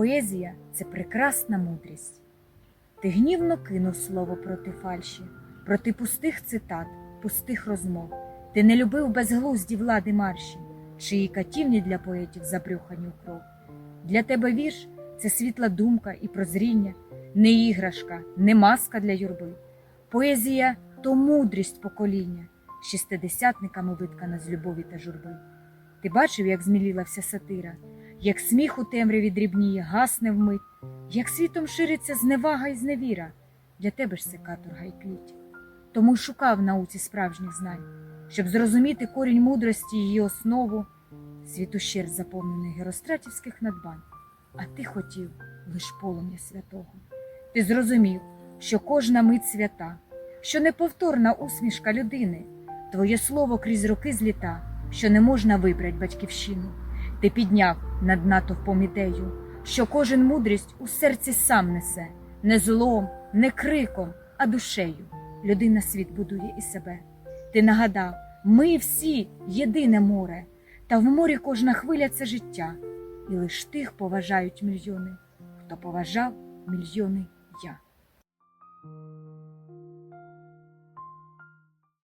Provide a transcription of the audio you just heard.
Поезія це прекрасна мудрість. Ти гнівно кинув слово проти фальші, проти пустих цитат, пустих розмов. Ти не любив безглузді влади марші, чиї катівні для поетів забрюхані у кров. Для тебе вірш це світла думка і прозріння, не іграшка, не маска для юрби. Поезія то мудрість покоління, шістидесятниками виткана з любові та журби. Ти бачив, як зміліла вся сатира, як сміх у темряві дрібніє, гасне вмить, як світом шириться зневага і зневіра. Для тебе ж це каторга і кліть. Тому й шукав науці справжніх знань, щоб зрозуміти корінь мудрості її основу, світ ущерб заповнений геростратівських надбань, а ти хотів лиш полум'я святого. Ти зрозумів, що кожна мить свята, що неповторна усмішка людини, твоє слово крізь роки зліта, що не можна вибрать батьківщину. Ти підняв над натовпом ідею, що кожен мудрість у серці сам несе, не злом, не криком, а душею. Людина світ будує і себе. Ти нагадав, ми всі єдине море, та в морі кожна хвиля це життя, і лиш тих поважають мільйони, хто поважав мільйони я.